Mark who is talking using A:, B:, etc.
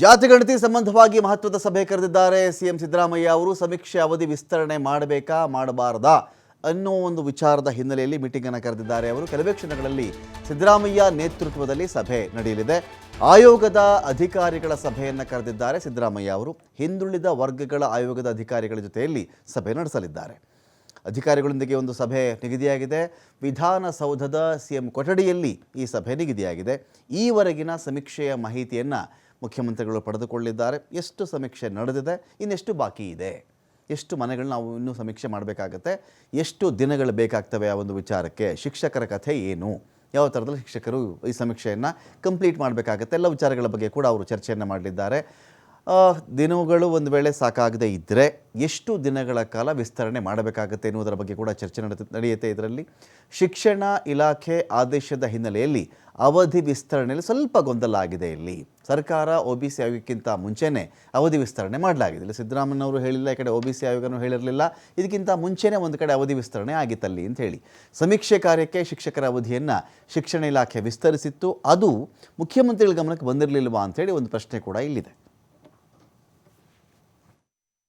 A: ಜಾತಿಗಣತಿ ಸಂಬಂಧವಾಗಿ ಮಹತ್ವದ ಸಭೆ ಕರೆದಿದ್ದಾರೆ ಸಿಎಂ ಸಿದ್ದರಾಮಯ್ಯ ಅವರು. ಸಮೀಕ್ಷೆ ಅವಧಿ ವಿಸ್ತರಣೆ ಮಾಡಬೇಕಾ, ಮಾಡಬಾರದಾ ಅನ್ನೋ ಒಂದು ವಿಚಾರದ ಹಿನ್ನೆಲೆಯಲ್ಲಿ ಮೀಟಿಂಗ್ ಅನ್ನು ಕರೆದಿದ್ದಾರೆ ಅವರು. ಕೆಲವೇ ಕ್ಷಣಗಳಲ್ಲಿ ಸಿದ್ದರಾಮಯ್ಯ ನೇತೃತ್ವದಲ್ಲಿ ಸಭೆ ನಡೆಯಲಿದೆ. ಆಯೋಗದ ಅಧಿಕಾರಿಗಳ ಸಭೆಯನ್ನು ಕರೆದಿದ್ದಾರೆ ಸಿದ್ದರಾಮಯ್ಯ ಅವರು. ಹಿಂದುಳಿದ ವರ್ಗಗಳ ಆಯೋಗದ ಅಧಿಕಾರಿಗಳ ಜೊತೆಯಲ್ಲಿ ಸಭೆ ನಡೆಸಲಿದ್ದಾರೆ. ಅಧಿಕಾರಿಗಳೊಂದಿಗೆ ಒಂದು ಸಭೆ ನಿಗದಿಯಾಗಿದೆ. ವಿಧಾನಸೌಧದ ಸಿಎಂ ಕೊಠಡಿಯಲ್ಲಿ ಈ ಸಭೆ ನಿಗದಿಯಾಗಿದೆ. ಈವರೆಗಿನ ಸಮೀಕ್ಷೆಯ ಮಾಹಿತಿಯನ್ನು ಮುಖ್ಯಮಂತ್ರಿಗಳು ಪಡೆದುಕೊಳ್ಳಿದ್ದಾರೆ. ಎಷ್ಟು ಸಮೀಕ್ಷೆ ನಡೆದಿದೆ? ಇನ್ನೆಷ್ಟು ಬಾಕಿ ಇದೆ? ಎಷ್ಟು ಮನೆಗಳು ನಾವು ಇನ್ನೂ ಸಮೀಕ್ಷೆ ಮಾಡಬೇಕಾಗತ್ತೆ? ಎಷ್ಟು ದಿನಗಳು ಬೇಕಾಗ್ತವೆ ಆ ಒಂದು ವಿಚಾರಕ್ಕೆ? ಶಿಕ್ಷಕರ ಕಥೆ ಏನು? ಯಾವ ಥರದಲ್ಲಿ ಶಿಕ್ಷಕರು ಈ ಸಮೀಕ್ಷೆಯನ್ನು ಕಂಪ್ಲೀಟ್ ಮಾಡಬೇಕಾಗತ್ತೆ? ಎಲ್ಲ ವಿಚಾರಗಳ ಬಗ್ಗೆ ಕೂಡ ಅವರು ಚರ್ಚೆಯನ್ನು ಮಾಡಲಿದ್ದಾರೆ. ದಿನಗಳು ಒಂದು ವೇಳೆ ಸಾಕಾಗದೇ ಇದ್ದರೆ ಎಷ್ಟು ದಿನಗಳ ಕಾಲ ವಿಸ್ತರಣೆ ಮಾಡಬೇಕಾಗುತ್ತೆ ಎನ್ನುವುದರ ಬಗ್ಗೆ ಕೂಡ ಚರ್ಚೆ ನಡೆ ನಡೆಯುತ್ತೆ ಇದರಲ್ಲಿ. ಶಿಕ್ಷಣ ಇಲಾಖೆ ಆದೇಶದ ಹಿನ್ನೆಲೆಯಲ್ಲಿ ಅವಧಿ ವಿಸ್ತರಣೆಯಲ್ಲಿ ಸ್ವಲ್ಪ ಗೊಂದಲ ಆಗಿದೆ ಇಲ್ಲಿ. ಸರ್ಕಾರ ಒ ಬಿ ಸಿ ಆಯೋಗಕ್ಕಿಂತ ಮುಂಚೆನೇ ಅವಧಿ ವಿಸ್ತರಣೆ ಮಾಡಲಾಗಿದೆ. ಇಲ್ಲಿ ಸಿದ್ದರಾಮಯ್ಯನವರು ಹೇಳಿಲ್ಲ, ಈ ಕಡೆ ಒ ಬಿ ಸಿ ಆಯೋಗನೂ ಹೇಳಿರಲಿಲ್ಲ. ಇದಕ್ಕಿಂತ ಮುಂಚೆನೇ ಒಂದು ಕಡೆ ಅವಧಿ ವಿಸ್ತರಣೆ ಆಗಿತ್ತಲ್ಲಿ ಅಂತ ಹೇಳಿ. ಸಮೀಕ್ಷೆ ಕಾರ್ಯಕ್ಕೆ ಶಿಕ್ಷಕರ ಅವಧಿಯನ್ನು ಶಿಕ್ಷಣ ಇಲಾಖೆ ವಿಸ್ತರಿಸಿತ್ತು. ಅದು ಮುಖ್ಯಮಂತ್ರಿಗಳ ಗಮನಕ್ಕೆ ಬಂದಿರಲಿಲ್ವಾ ಅಂಥೇಳಿ ಒಂದು ಪ್ರಶ್ನೆ ಕೂಡ ಇಲ್ಲಿದೆ.